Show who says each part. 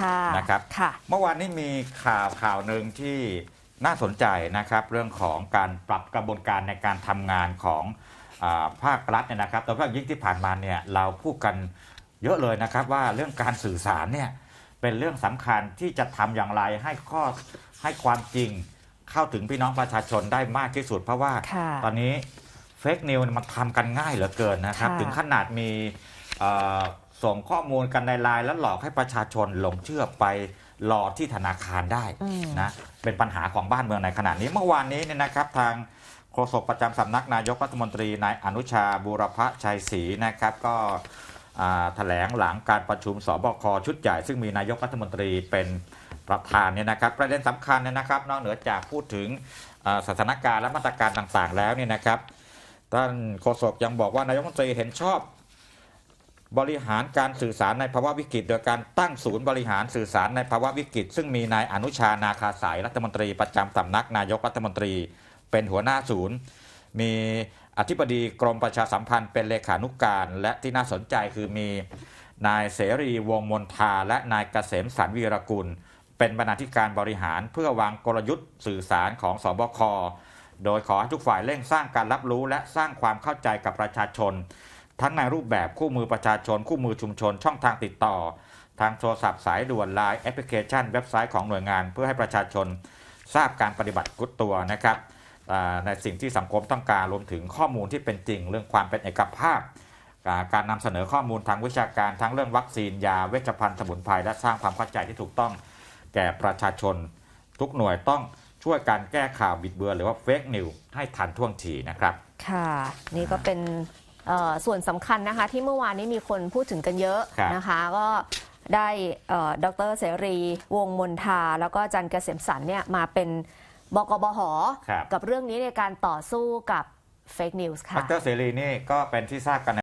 Speaker 1: ค่ะ
Speaker 2: นะครับ
Speaker 1: ค่ะ
Speaker 2: เมื่อวานนี้มีข่าวข่าวหนึ่งที่น่าสนใจนะครับ เรื่องของการปรับกระบวนการในการทำงานของอาภาครัฐเนี่ยนะครับโดยเฉพาะยิ่งที่ผ่านมาเนี่ยเราพูดกันเยอะเลยนะครับ ว่าเรื่องการสื่อสารเนี่ยเป็นเรื่องสำคัญที่จะทำอย่างไรให้ข้อให้ความจริงเข้าถึงพี่น้องประชาชนได้มากที่สุด เพราะว่า
Speaker 1: ค่ะ
Speaker 2: ตอนนี้เฟกนิวมันทำกันง่ายเหลือเกินนะครับ
Speaker 1: ค่ะ
Speaker 2: ถึงขนาดมีเอ่อ ส่งข้อมูลกันในไลน์แล้วหลอกให้ประชาชนหลงเชื่อไปรอที่ธนาคารได้
Speaker 1: อืม
Speaker 2: นะเป็นปัญหาของบ้านเมืองในขณะนี้เมื่อวานนี้เนี่ยนะครับทางโฆษกประจำสำนักนายกรัฐมนตรีนายอนุชาบูรพชัยศรีนะครับก็อ่าแถลงหลังการประชุมสบคชุดใหญ่ ซึ่งมีนายกรัฐมนตรีเป็นประธานเนี่ยนะครับ ประเด็นสำคัญเนี่ยนะครับ นอกเหนือจากพูดถึงอ่าสถานการณ์และมาตรการต่างๆ แล้วเนี่ยนะครับท่านโฆษกยังบอกว่านายกรัฐมนตรีเห็นชอบ บริหารการสื่อสารในภาวะวิกฤต โดยการตั้งศูนย์บริหารสื่อสารในภาวะวิกฤต ซึ่งมีนายอนุชานาคาสายรัฐมนตรีประจำสำนักนายกรัฐมนตรี เป็นหัวหน้าศูนย์ มีอธิบดีกรมประชาสัมพันธ์เป็นเลขานุกการ และที่น่าสนใจคือมีนายเสรีวงมนทาและนายเกษมสันวีรกุล เป็นบรรณาธิการบริหารเพื่อวางกลยุทธ์สื่อสารของสบคโดยขอให้ทุกฝ่ายเร่งสร้างการรับรู้และสร้างความเข้าใจกับประชาชน ทั้งในรูปแบบคู่มือประชาชน คู่มือชุมชน ช่องทางติดต่อ ทางโทรศัพท์สายด่วนไลน์แอปพลิเคชัน เว็บไซต์ของหน่วยงาน เพื่อให้ประชาชนทราบการปฏิบัติกุตัวนะครับในสิ่งที่สังคมต้องการรวมถึงข้อมูลที่เป็นจริง เรื่องความเป็นเอกภาพ การนำเสนอข้อมูลทางวิชาการทั้งเรื่องวัคซีนยาเวชภัณฑ์สมุนไพรและสร้างความเข้าใจที่ถูกต้องแก่ประชาชน ทุกหน่วยต้องช่วยการแก้ข่าวบิดเบือนหรือว่าเฟกนิวให้ทันท่วงทีนะครับ
Speaker 1: ค่ะ นี่ก็เป็น ส่วนสำคัญนะคะที่เมื่อวานนี้มีคนพูดถึงกันเยอะ
Speaker 2: ครับ
Speaker 1: นะคะก็ได้เอ่อดรเสรีวงศ์มนทา แล้วก็อาจันเกษมสันเนี่ยมาเป็นบกบห
Speaker 2: ครับ
Speaker 1: กับเรื่องนี้ในการต่อสู้กับเฟกนิวส์
Speaker 2: ด
Speaker 1: ค่ะ
Speaker 2: รเสรีนี่ก็เป็นที่ทราบกัน